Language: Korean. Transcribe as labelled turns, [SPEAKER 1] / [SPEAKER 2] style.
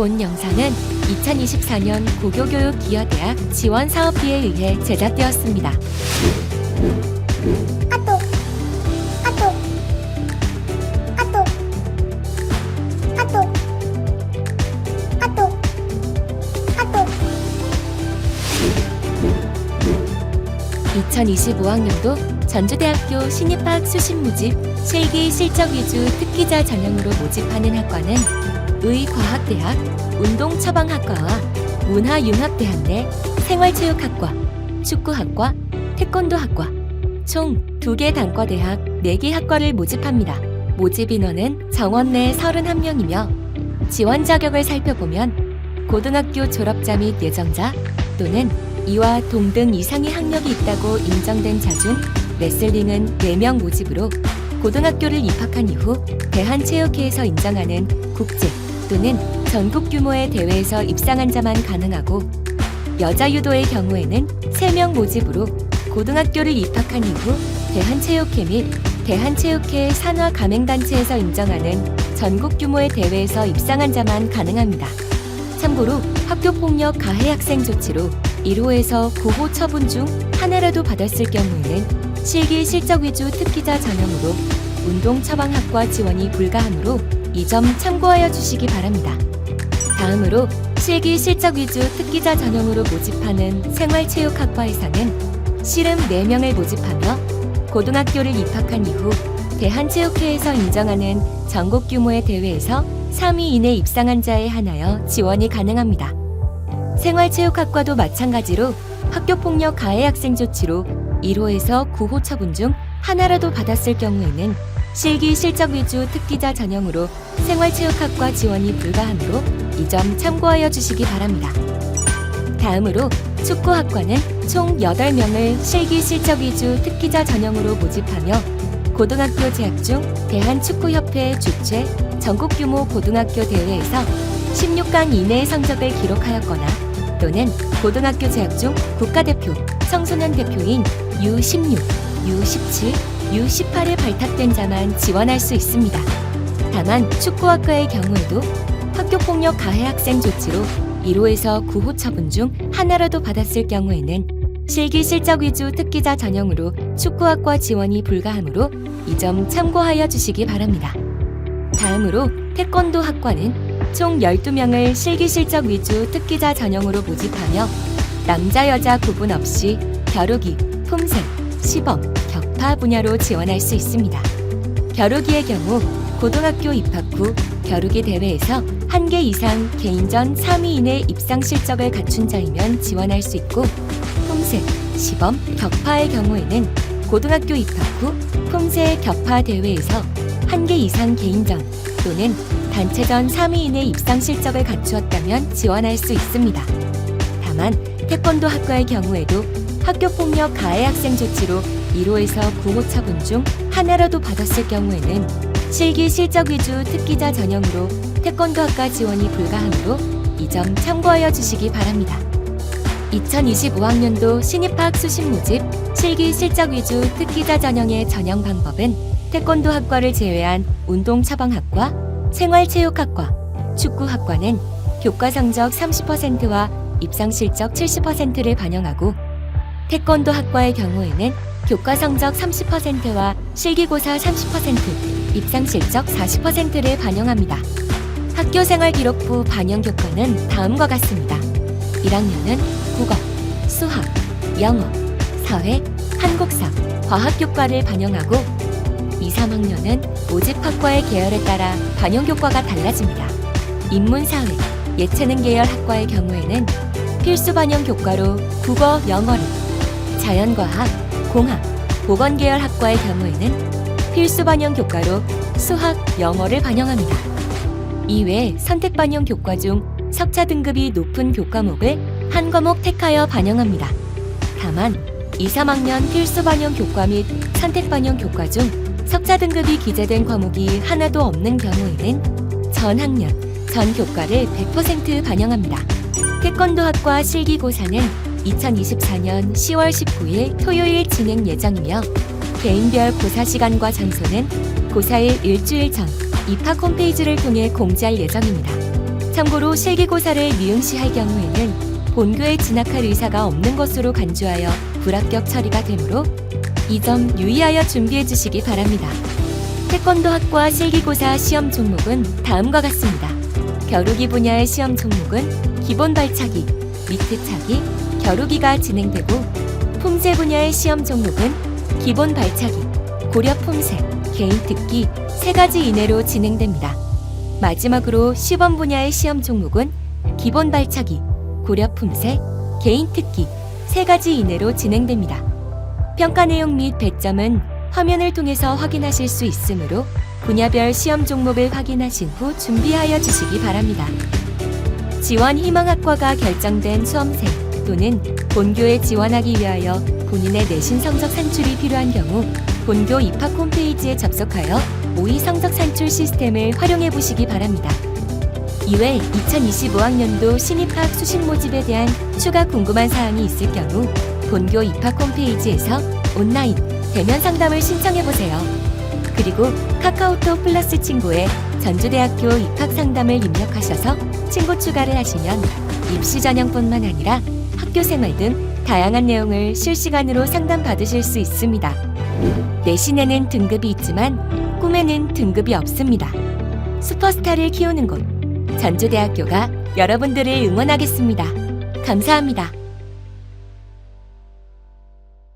[SPEAKER 1] 본 영상은 2024년 고교교육기여대학 지원사업비에 의해 제작되었습니다.
[SPEAKER 2] 아또 아또 아또 아또 아또 아또
[SPEAKER 1] 2025학년도 전주대학교 신입학 수신 모집 실기 실적 위주 특기자 전형으로 모집하는 학과는 의과학대학, 운동처방학과와 문화융합대학 내 생활체육학과, 축구학과, 태권도학과 총 2개 단과대학 4개 학과를 모집합니다. 모집 인원은 정원 내 31명이며 지원 자격을 살펴보면 고등학교 졸업자 및 예정자 또는 이와 동등 이상의 학력이 있다고 인정된 자중 레슬링은 4명 모집으로 고등학교를 입학한 이후 대한체육회에서 인정하는 국제 또는 전국 규모의 대회에서 입상한 자만 가능하고 여자 유도의 경우에는 3명 모집으로 고등학교를 입학한 이후 대한체육회 및 대한체육회 산하 가맹단체에서 인정하는 전국 규모의 대회에서 입상한 자만 가능합니다. 참고로 학교폭력 가해 학생 조치로 1호에서 9호 처분 중 하나라도 받았을 경우에는 실기 실적 위주 특기자 전형으로 운동 처방학과 지원이 불가하므로 이 점 참고하여 주시기 바랍니다. 다음으로 실기 실적 위주 특기자 전형으로 모집하는 생활체육학과에서는 씨름 4명을 모집하며 고등학교를 입학한 이후 대한체육회에서 인정하는 전국 규모의 대회에서 3위 이내 입상한 자에 한하여 지원이 가능합니다. 생활체육학과도 마찬가지로 학교폭력 가해 학생 조치로 1호에서 9호 처분 중 하나라도 받았을 경우에는 실기 실적 위주 특기자 전형으로 생활체육학과 지원이 불가하므로 이 점 참고하여 주시기 바랍니다. 다음으로 축구학과는 총 8명을 실기 실적 위주 특기자 전형으로 모집하며 고등학교 재학 중 대한축구협회 주최 전국 규모 고등학교 대회에서 16강 이내의 성적을 기록하였거나 또는 고등학교 재학 중 국가대표 청소년 대표인 U16, U17, U18에 발탁된 자만 지원할 수 있습니다. 다만 축구학과의 경우에도 학교폭력 가해 학생 조치로 1호에서 9호 처분 중 하나라도 받았을 경우에는 실기 실적 위주 특기자 전형으로 축구학과 지원이 불가하므로 이 점 참고하여 주시기 바랍니다. 다음으로 태권도 학과는 총 12명을 실기 실적 위주 특기자 전형으로 모집하며 남자 여자 구분 없이 겨루기, 품새, 시범, 격파 분야로 지원할 수 있습니다. 겨루기의 경우 고등학교 입학 후 겨루기 대회에서 한 개 이상 개인전 3위 이내 입상 실적을 갖춘 자이면 지원할 수 있고 품새, 시범, 격파의 경우에는 고등학교 입학 후 품새 격파 대회에서 한 개 이상 개인전 또는 단체전 3위 이내 입상 실적을 갖추었다면 지원할 수 있습니다. 다만 태권도 학과의 경우에도 학교폭력 가해 학생 조치로 1호에서 9호 처분 중 하나라도 받았을 경우에는 실기 실적 위주 특기자 전형으로 태권도 학과 지원이 불가하므로 이 점 참고하여 주시기 바랍니다. 2025학년도 신입학 수신 모집 실기 실적 위주 특기자 전형의 전형 방법은 태권도 학과를 제외한 운동 처방학과, 생활체육학과, 축구학과는 교과 성적 30%와 입상 실적 70%를 반영하고 태권도 학과의 경우에는 교과 성적 30%와 실기고사 30%, 입상 실적 40%를 반영합니다. 학교 생활 기록부 반영 교과는 다음과 같습니다. 1학년은 국어, 수학, 영어, 사회, 한국사, 과학 교과를 반영하고 2, 3학년은 모집 학과의 계열에 따라 반영 교과가 달라집니다. 인문사회, 예체능 계열 학과의 경우에는 필수 반영 교과로 국어, 영어를, 자연과학, 공학, 보건 계열 학과의 경우에는 필수 반영 교과로 수학, 영어를 반영합니다. 이외 선택 반영 교과 중 석차 등급이 높은 교과목을 한 과목 택하여 반영합니다. 다만 2, 3학년 필수 반영 교과 및 선택 반영 교과 중 석차 등급이 기재된 과목이 하나도 없는 경우에는 전 학년, 전 교과를 100% 반영합니다. 태권도 학과 실기고사는 2024년 10월 19일 토요일 진행 예정이며 개인별 고사 시간과 장소는 고사일 일주일 전 입학 홈페이지를 통해 공지할 예정입니다. 참고로 실기고사를 미응시할 경우에는 본교에 진학할 의사가 없는 것으로 간주하여 불합격 처리가 되므로 이 점 유의하여 준비해 주시기 바랍니다. 태권도학과 실기고사 시험 종목은 다음과 같습니다. 겨루기 분야의 시험 종목은 기본 발차기, 미트 차기, 겨루기가 진행되고 품새 분야의 시험 종목은 기본 발차기, 고려 품새, 개인 특기 세 가지 이내로 진행됩니다. 마지막으로 시범 분야의 시험 종목은 기본 발차기, 고려 품새, 개인 특기 세 가지 이내로 진행됩니다. 평가 내용 및 배점은 화면을 통해서 확인하실 수 있으므로 분야별 시험 종목을 확인하신 후 준비하여 주시기 바랍니다. 지원 희망학과가 결정된 수험생 또는 본교에 지원하기 위하여 본인의 내신 성적 산출이 필요한 경우 본교 입학 홈페이지에 접속하여 모의 성적 산출 시스템을 활용해 보시기 바랍니다. 이외 2025학년도 신입학 수신 모집에 대한 추가 궁금한 사항이 있을 경우 본교 입학 홈페이지에서 온라인 대면 상담을 신청해 보세요. 그리고 카카오톡 플러스 친구에 전주대학교 입학 상담을 입력하셔서 친구 추가를 하시면 입시 전형뿐만 아니라 학교 생활 등 다양한 내용을 실시간으로 상담 받으실 수 있습니다. 내신에는 등급이 있지만 꿈에는 등급이 없습니다. 슈퍼스타를 키우는 곳 전주대학교가 여러분들을 응원하겠습니다. 감사합니다.